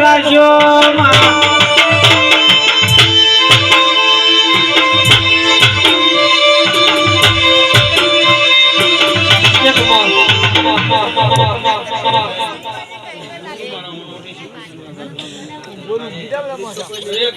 એનો રાશ્યો મારા. એક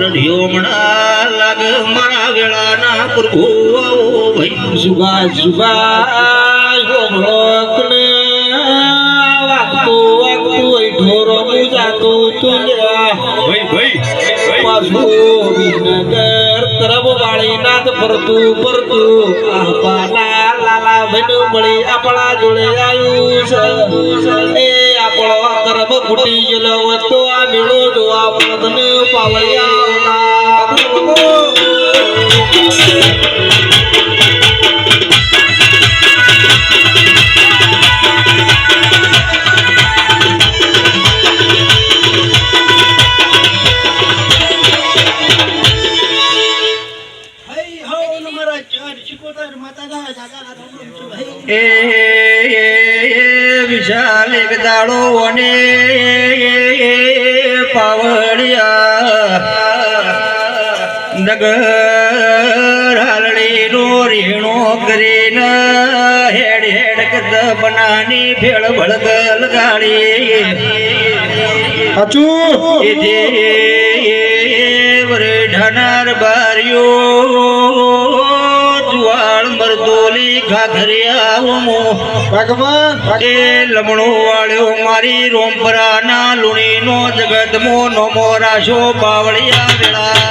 રઢિયોમણા લાગ મારા વેળાના પ્રભુ આવો ભાઈ જુગા જુગા યોગળોકને વાગતું વાગતું એ ઢોરો વિસનગર તરફ ફૂટી ગયેલો આ મેળો જોવા પદને એ વિશાલ એક દાડો અને પાવડિયા નગર હાલડીનો રીણો કરીને હેડ હેડ કદ બનાની ભેળ ભળગલ લગાડી. સાચું એ દેવ રે ઢનાર બારીઓ જુવાળ ખાધરિયામો ભગવાન એ લમણો વાળ્યો મારી રોમપરાના લુણીનો જગતમો નમો રાશો બાવળિયા વેળા.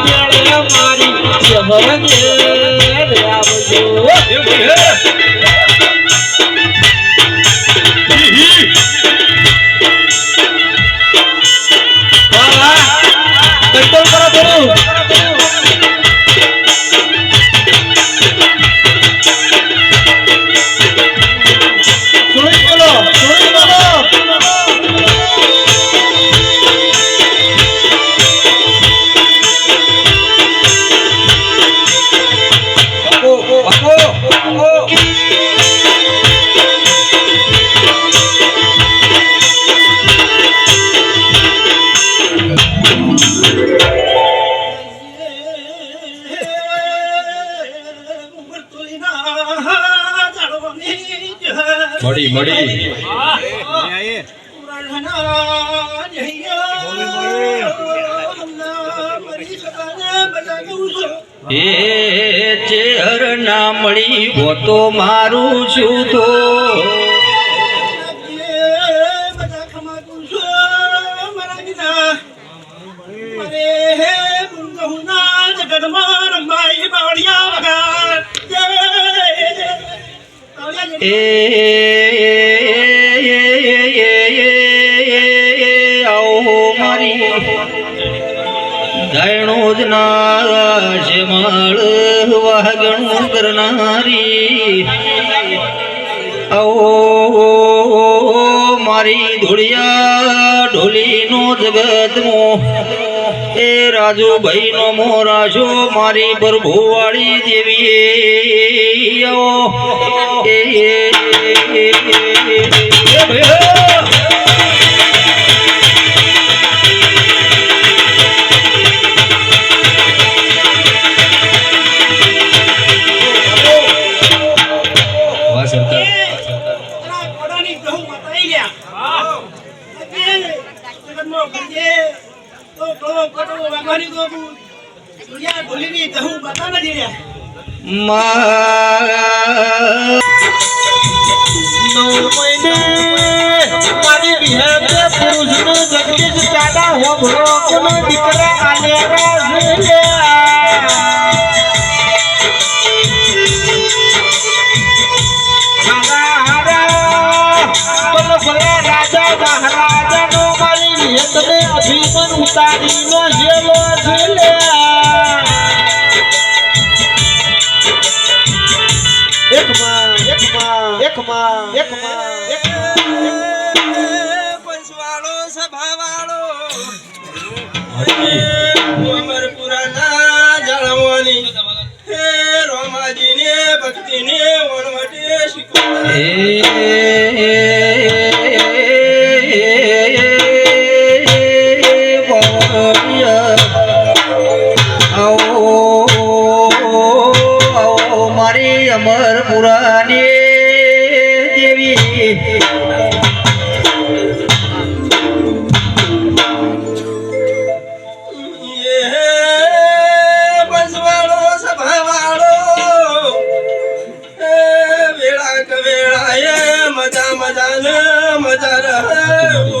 Estoy con મળી મળી એ ચેહર ના મળી હોતો મારું છું તો જગતમાં એ આવો મારી ગાયણો જ ના છે માળ વાગણું કરનારી મારી ધોળિયા ઢોલીનો જગતમો એ રાજુભાઈ નો મોરા પ્રભુવાળી દેવી આવો એ એ એ એ એ. ભાઈ વાહ સરકાર. મા નવ મહિને મારી બિહાર પુરુષનો જગદીશ દાદા હોભળો કોનો દીકરા આલેરા રાજા મહારાજાનો મારી નિયતને અભિમન ઉતારીનો જેલો છે એકમાં એકમાં એકમાં એકમાં પંચવાળો સભાવાળો અમર પુરાના જાળવવાની હે રોમાજીને ભક્તિને વણવટે શીખવા મજા મજા મજા રહે.